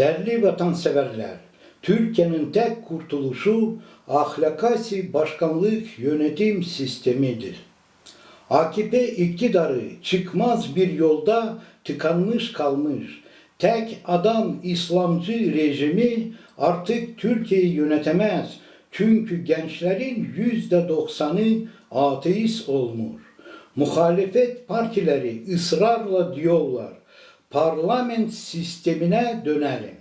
Değerli vatanseverler, Türkiye'nin tek kurtuluşu ahlakasi başkanlık yönetim sistemidir. AKP iktidarı çıkmaz bir yolda tıkanmış kalmış. Tek adam İslamcı rejimi artık Türkiye'yi yönetemez. Çünkü gençlerin yüzde doksanı ateist olmuş. Muhalefet partileri ısrarla diyorlar parlament sistemine dönelim.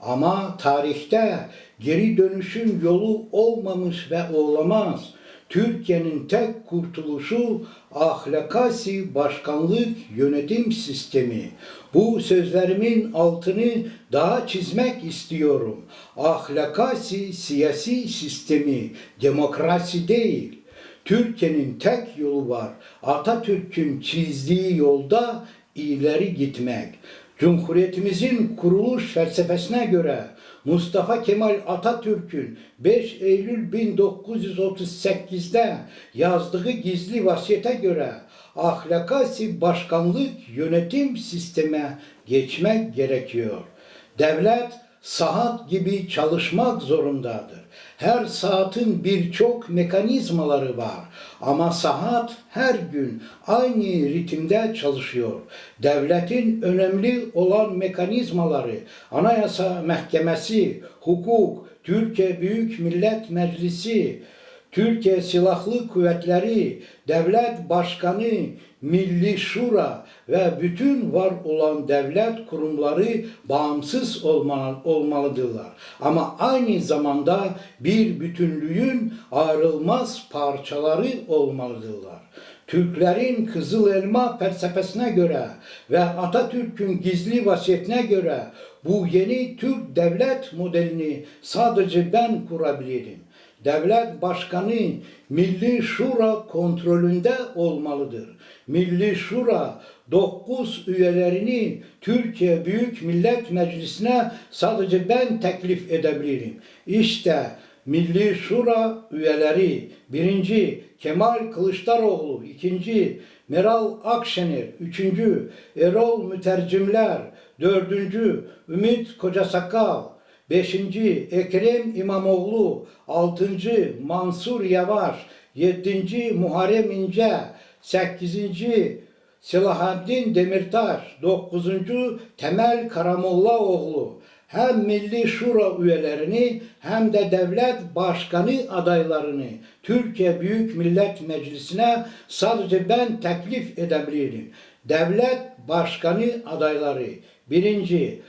Ama tarihte geri dönüşün yolu olmamış ve olamaz. Türkiye'nin tek kurtuluşu ahlakasi başkanlık yönetim sistemi. Bu sözlerimin altını daha çizmek istiyorum. Ahlakasi siyasi sistemi, demokrasi değil. Türkiye'nin tek yolu var. Atatürk'ün çizdiği yolda ileri gitmek. Cumhuriyetimizin kuruluş felsefesine göre Mustafa Kemal Atatürk'ün 5 Eylül 1938'de yazdığı gizli vasiyete göre ahlakasi başkanlık yönetim sisteme geçmek gerekiyor. Devlet saat gibi çalışmak zorundadır. Her saatin birçok mekanizmaları var ama saat her gün aynı ritimde çalışıyor. Devletin önemli olan mekanizmaları Anayasa Mahkemesi, hukuk, Türkiye Büyük Millet Meclisi, Türkiye Silahlı Kuvvetleri, Devlet Başkanı, Milli Şura ve bütün var olan devlet kurumları bağımsız olmalı, olmalıdırlar. Ama aynı zamanda bir bütünlüğün ayrılmaz parçaları olmalıdırlar. Türklerin Kızıl Elma felsefesine göre ve Atatürk'ün gizli vasiyetine göre bu yeni Türk devlet modelini sadece ben kurabilirim devlet başkanı Milli Şura kontrolünde olmalıdır. Milli Şura 9 üyelerini Türkiye Büyük Millet Meclisi'ne sadece ben teklif edebilirim. İşte Milli Şura üyeleri birinci Kemal Kılıçdaroğlu, ikinci Meral Akşener, üçüncü Erol Mütercimler, dördüncü Ümit Kocasakal, Beşinci Ekrem İmamoğlu, altıncı Mansur Yavaş, yedinci Muharrem İnce, sekizinci Selahaddin Demirtaş, dokuzuncu Temel Karamollaoğlu hem Milli Şura üyelerini hem de devlet başkanı adaylarını Türkiye Büyük Millet Meclisi'ne sadece ben teklif edebilirim. Devlet başkanı adayları. Birinci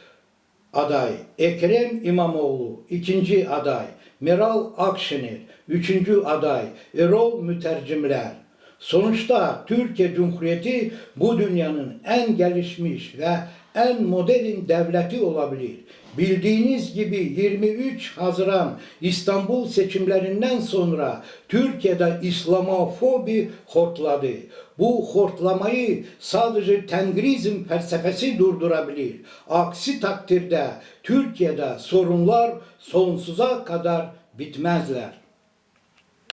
aday Ekrem İmamoğlu, ikinci aday Meral Akşener, üçüncü aday Erol Mütercimler. Sonuçta Türkiye Cumhuriyeti bu dünyanın en gelişmiş ve en modern devleti olabilir. Bildiğiniz gibi 23 Haziran İstanbul seçimlerinden sonra Türkiye'de İslamofobi hortladı. Bu hortlamayı sadece Tengrizm felsefesi durdurabilir. Aksi takdirde Türkiye'de sorunlar sonsuza kadar bitmezler.